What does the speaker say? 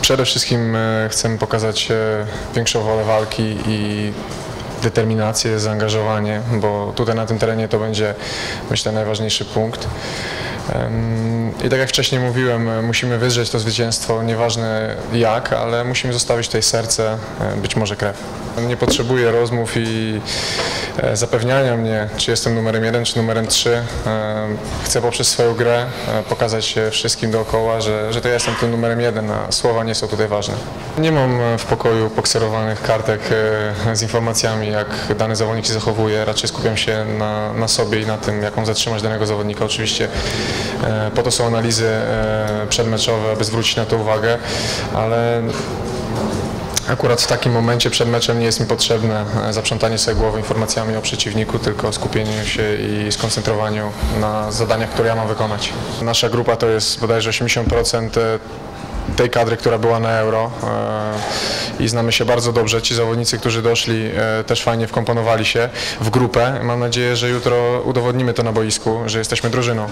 Przede wszystkim e, chcemy pokazać e, większą wolę walki i determinację, zaangażowanie, bo tutaj na tym terenie to będzie myślę najważniejszy punkt. I tak jak wcześniej mówiłem, e, musimy wydrzeć to zwycięstwo, nieważne jak, ale musimy zostawić tutaj serce, być może krew. Nie potrzebuję rozmów i zapewniania mnie, czy jestem numerem jeden, czy numerem trzy. E, Chcę poprzez swoją grę e, pokazać e, wszystkim dookoła, że, że to ja jestem tym numerem jeden, a słowa nie są tutaj ważne. Nie mam e, w pokoju pokserowanych kartek e, z informacjami, jak dany zawodnik się zachowuje. Raczej skupiam się na, na sobie i na tym, jaką zatrzymać danego zawodnika. Oczywiście e, po to są analizy e, przedmeczowe, aby zwrócić na to uwagę, ale Akurat w takim momencie przed meczem nie jest mi potrzebne e, zaprzątanie sobie głowy informacjami o przeciwniku, tylko skupieniu się i skoncentrowaniu na zadaniach, które ja mam wykonać. Nasza grupa to jest bodajże 80% tej kadry, która była na Euro e, i znamy się bardzo dobrze. Ci zawodnicy, którzy doszli e, też fajnie wkomponowali się w grupę. Mam nadzieję, że jutro udowodnimy to na boisku, że jesteśmy drużyną.